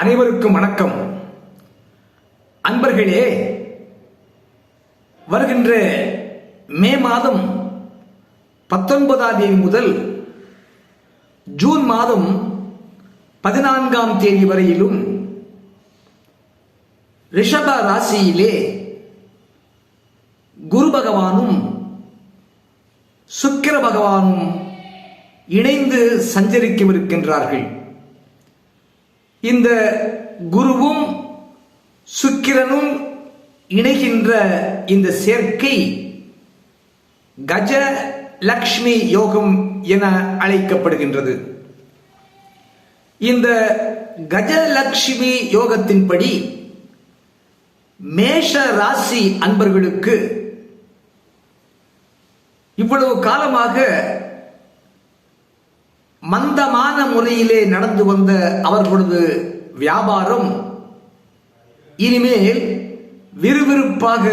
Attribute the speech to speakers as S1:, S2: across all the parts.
S1: அனைவருக்கும் வணக்கம். அன்பர்களே வருகின்ற மே மாதம் பத்தொன்பதாம் தேதி முதல் ஜூன் மாதம் பதினான்காம் தேதி வரையிலும் ரிஷப ராசியிலே குரு பகவானும் சுக்கிர பகவானும் இணைந்து சஞ்சரிக்கவிருக்கின்றார்கள். இந்த குருவும் சுக்கிரனும் இணைகின்ற இந்த சேர்க்கை கஜ லக்ஷ்மி யோகம் என அழைக்கப்படுகின்றது. இந்த கஜலக்ஷ்மி யோகத்தின்படி மேஷ ராசி அன்பர்களுக்கு இவ்வளவு காலமாக மந்தமான முறையிலே நடந்து வந்த அவர்களது வியாபாரம் இனிமேல் விறுவிறுப்பாக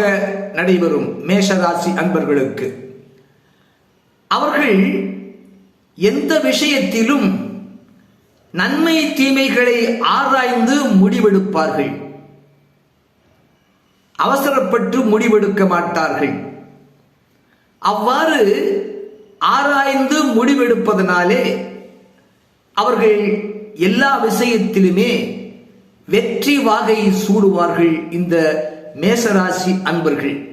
S1: நடைபெறும் மேஷராசி அன்பர்களுக்கு. அவர்கள் எந்த விஷயத்திலும் நன்மை தீமைகளை ஆராய்ந்து முடிவெடுப்பார்கள். அவசரப்பட்டு முடிவெடுக்க மாட்டார்கள். அவ்வாறு ஆராய்ந்து முடிவெடுப்பதனாலே அவர்கள் எல்லா விஷயத்திலுமே வெற்றி வாகை சூடுவார்கள் இந்த மேசராசி அன்பர்கள்.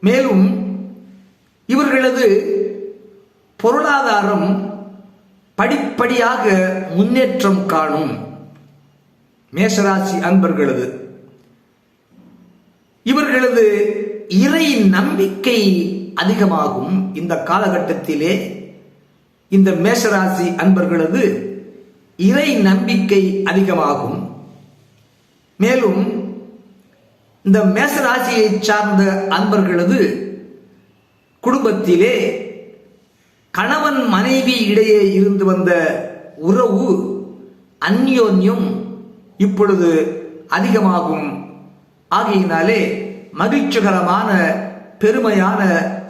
S1: மேலும் இவர்களது பொருளாதாரம் படிப்படியாக முன்னேற்றம் காணும் மேசராசி அன்பர்களது. இவர்களது இறை நம்பிக்கை அதிகமாகும் இந்த காலகட்டத்திலே. இந்த மேஷராசி அன்பர்களது இறை நம்பிக்கை அதிகமாகும். மேலும் இந்த மேசராசியை சார்ந்த அன்பர்களது குடும்பத்திலே கணவன் மனைவி இடையே இருந்து வந்த உறவு அந்யோன்யம் இப்பொழுது அதிகமாகும். ஆகையினாலே மகிழ்ச்சிகரமான பெருமையான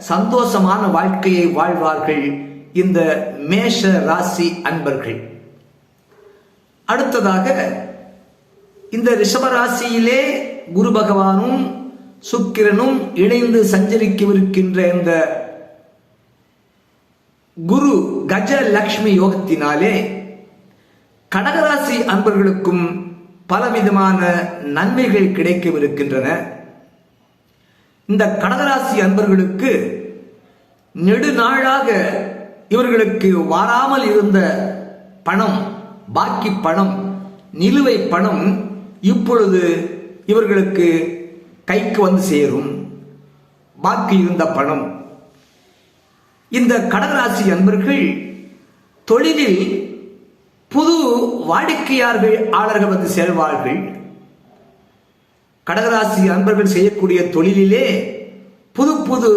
S1: சந்தோஷமான வாழ்க்கையை வாழ்வார்கள். இந்த மேஷ ராசி அன்பர்கள். அடுத்ததாக இந்த ரிஷபராசியிலே குரு பகவானும் சுக்கிரனும் இணைந்து சஞ்சரிக்கவிருக்கின்ற இந்த குரு கஜ லக்ஷ்மி யோகத்தினாலே கடகராசி அன்பர்களுக்கும் பலவிதமான நன்மைகள் கிடைக்கவிருக்கின்றன. இந்த கடகராசி அன்பர்களுக்கு நெடுநாளாக இவர்களுக்கு வாராமல் இருந்த பணம் பாக்கி பணம் நிலுவை பணம் இப்பொழுது இவர்களுக்கு கைக்கு வந்து சேரும். பாக்கி இருந்த பணம். இந்த கடகராசி அன்பர்கள் தொழிலில் புது வாடிக்கையாளர்கள் ஆளர்கள் வந்து செல்வார்கள் கடகராசி அன்பர்கள் செய்யக்கூடிய தொழிலிலே புது புது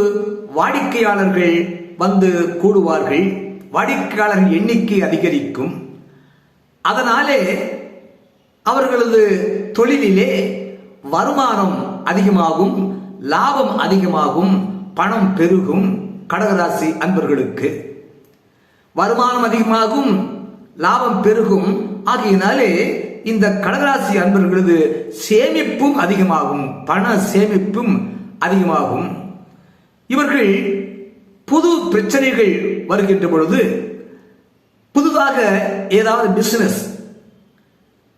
S1: வாடிக்கையாளர்கள் வந்து கூடுவார்கள். வாடிக்கையாளர்கள் எண்ணிக்கை அதிகரிக்கும். அதனாலே அவர்களது தொழிலிலே வருமானம் அதிகமாகும் லாபம் அதிகமாகும் பணம் பெருகும் கடகராசி அன்பர்களுக்கு. வருமானம் அதிகமாகும் லாபம் பெருகும். ஆகியனாலே இந்த கடகராசி அன்பர்களது சேமிப்பும் அதிகமாகும் பண சேமிப்பும் அதிகமாகும். இவர்கள் புது பிரச்சனைகள் வருகின்ற பொழுது புதுதாக ஏதாவது பிசினஸ்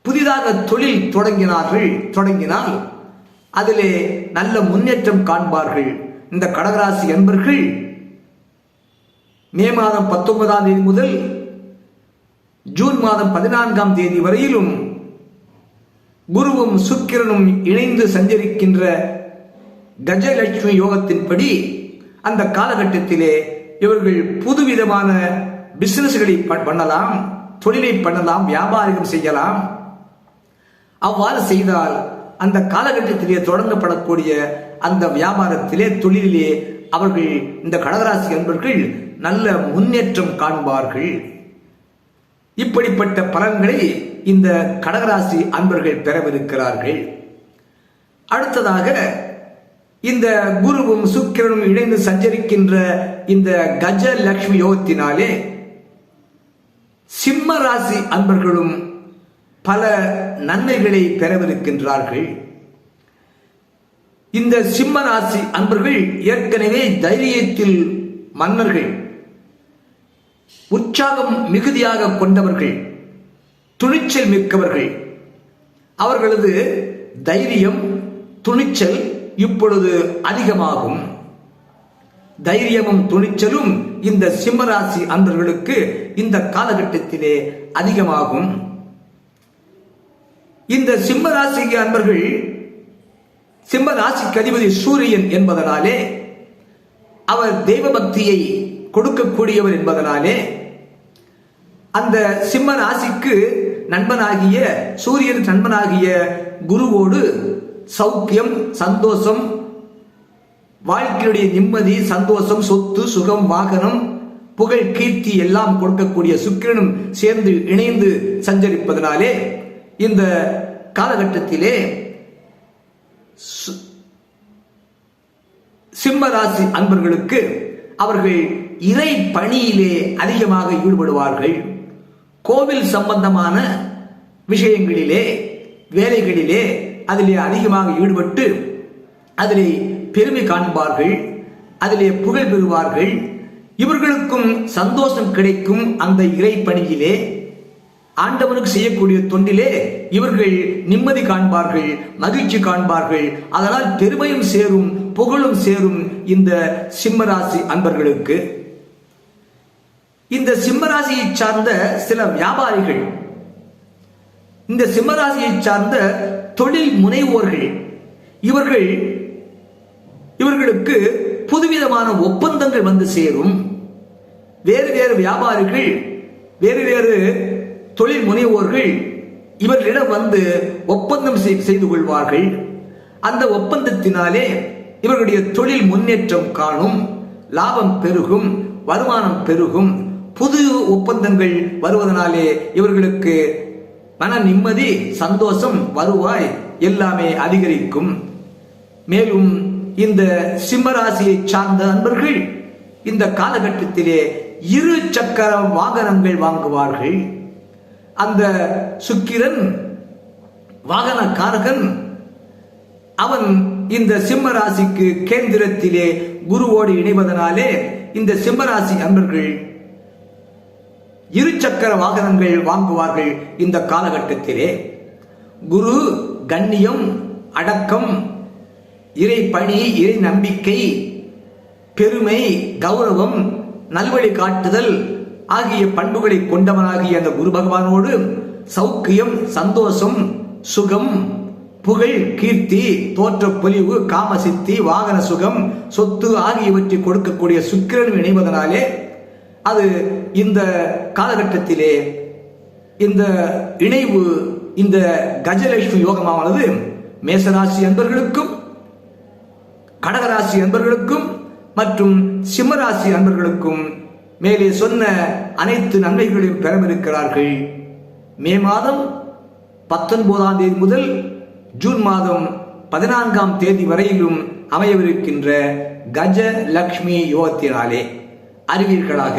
S1: புதிதாக தொழில் தொடங்கினார்கள் தொடங்கினால் அதிலே நல்ல முன்னேற்றம் காண்பார்கள். இந்த கடகராசி என்பர்கள் மே மாதம் பத்தொன்பதாம் தேதி முதல் ஜூன் மாதம் பதினான்காம் தேதி வரையிலும் குருவும் சுக்கிரனும் இணைந்து சஞ்சரிக்கின்ற கஜலட்சுமி யோகத்தின்படி அந்த காலகட்டத்திலே இவர்கள் புதுவிதமான பிசினஸ்களை பண்ணலாம் தொழிலை பண்ணலாம் வியாபாரிகம் செய்யலாம். அவ்வாறு செய்தால் அந்த காலகட்டத்திலே தொடங்கப்படக்கூடிய அந்த வியாபாரத்திலே தொழிலிலே அவர்கள் இந்த கடகராசி அன்பர்கள் நல்ல முன்னேற்றம் காண்பார்கள். இப்படிப்பட்ட பலன்களை இந்த கடகராசி அன்பர்கள் பெறவிருக்கிறார்கள். அடுத்ததாக இந்த குருவும் சுக்கிரனும் இணைந்து சஞ்சரிக்கின்ற இந்த கஜ லக்ஷ்மி யோகத்தினாலே சிம்ம ராசி அன்பர்களும் பல நன்மைகளை பெறவிருக்கின்றார்கள். இந்த சிம்ம ராசி அன்பர்கள் ஏற்கனவே தைரியத்தில் மன்னர்கள் உற்சாகம் மிகுதியாக கொண்டவர்கள் துணிச்சல் மிக்கவர்கள். அவர்களது தைரியம் துணிச்சல் இப்பொழுது அதிகமாகும். தைரியமும் துணிச்சலும் இந்த சிம்மராசி அன்பர்களுக்கு இந்த காலகட்டத்திலே அதிகமாகும். இந்த சிம்மராசி அன்பர்கள் சிம்ம ராசிக்கு அதிபதி சூரியன் என்பதனாலே அவர் தெய்வ பக்தியை கொடுக்கக்கூடியவர் என்பதனாலே அந்த சிம்ம ராசிக்கு நண்பனாகிய சூரியன் நண்பனாகிய குருவோடு சௌக்கியம் சந்தோஷம். வாழ்க்கையுடைய நிம்மதி சந்தோஷம் சொத்து சுகம் வாகனம் புகழ் கீர்த்தி எல்லாம் கொடுக்கக்கூடிய சுக்கிரனும் சேர்ந்து இணைந்து சஞ்சரிப்பதனாலே இந்த காலகட்டத்திலே சு- சிம்ம ராசி அன்பர்களுக்கு அவர்கள் இறை பணியிலே அதிகமாக ஈடுபடுவார்கள். கோவில் சம்பந்தமான விஷயங்களிலே வேலைகளிலே அதிலே அதிகமாக ஈடுபட்டு அதிலே பெருமை காண்பார்கள் அதிலே புகழ் பெறுவார்கள். இவர்களுக்கும் சந்தோஷம் கிடைக்கும் அந்த இறை பணியிலே ஆண்டவனுக்கு செய்யக்கூடிய தொண்டிலே இவர்கள் நிம்மதி காண்பார்கள் மகிழ்ச்சி காண்பார்கள். அதனால் பெருமையும் சேரும் புகழும் சேரும் இந்த சிம்மராசி அன்பர்களுக்கு. இந்த சிம்மராசியை சார்ந்த சில வியாபாரிகள் இந்த சிம்மராசியை சார்ந்த தொழில் முனைவோர்கள். இவர்கள் இவர்களுக்கு புதுவிதமான ஒப்பந்தங்கள் வந்து சேரும். வேறு வேறு வியாபாரிகள் வேறு வேறு தொழில் முனைவோர்கள் இவர்களிடம் வந்து ஒப்பந்தம் செய்- செய்து கொள்வார்கள். அந்த ஒப்பந்தத்தினாலே இவர்களுடைய தொழில் முன்னேற்றம் காணும் லாபம் பெருகும் வருமானம் பெருகும் புது ஒப்பந்தங்கள் வருவதனாலே இவர்களுக்கு மன நிம்மதி சந்தோஷம் வருவாய். எல்லாமே அதிகரிக்கும். மேலும் இந்த சிம்மராசியை சார்ந்த அன்பர்கள் இந்த காலகட்டத்திலே இரு சக்கர வாகனங்கள் வாங்குவார்கள். அந்த சுக்கிரன் வாகனக்காரகன் அவன் இந்த சிம்மராசிக்கு கேந்திரத்திலே குருவோடு இணைவதனாலே இந்த சிம்மராசி அன்பர்கள் இரு சக்கர வாகனங்கள் வாங்குவார்கள் இந்த காலகட்டத்திலே. குரு கண்ணியம் அடக்கம் இறை பணி இறை நம்பிக்கை பெருமை கௌரவம் நல்வழி காட்டுதல் ஆகிய பண்புகளை கொண்டவனாகிய அந்த குரு பகவானோடு சௌக்கியம் சந்தோஷம் சுகம் புகழ் கீர்த்தி தோற்ற பொலிவு காமசித்தி வாகன சுகம் சொத்து ஆகியவற்றை கொடுக்கக்கூடிய சுக்கிரன் இணைவதனாலே அது இந்த காலகட்டத்திலே இந்த இணைவு இந்த கஜலட்சுமி யோகமானது மேசராசி அன்பர்களுக்கும் கடகராசி அன்பர்களுக்கும் மற்றும் சிம்மராசி அன்பர்களுக்கும் மேலே சொன்ன அனைத்து நன்மைகளையும் பெறவிருக்கிறார்கள். மே மாதம் பத்தொன்பதாம் தேதி முதல் ஜூன் மாதம் பதினான்காம் தேதி வரையிலும் அமையவிருக்கின்ற கஜ லக்ஷ்மி யோகத்தினாலே அறிவீர்களாக.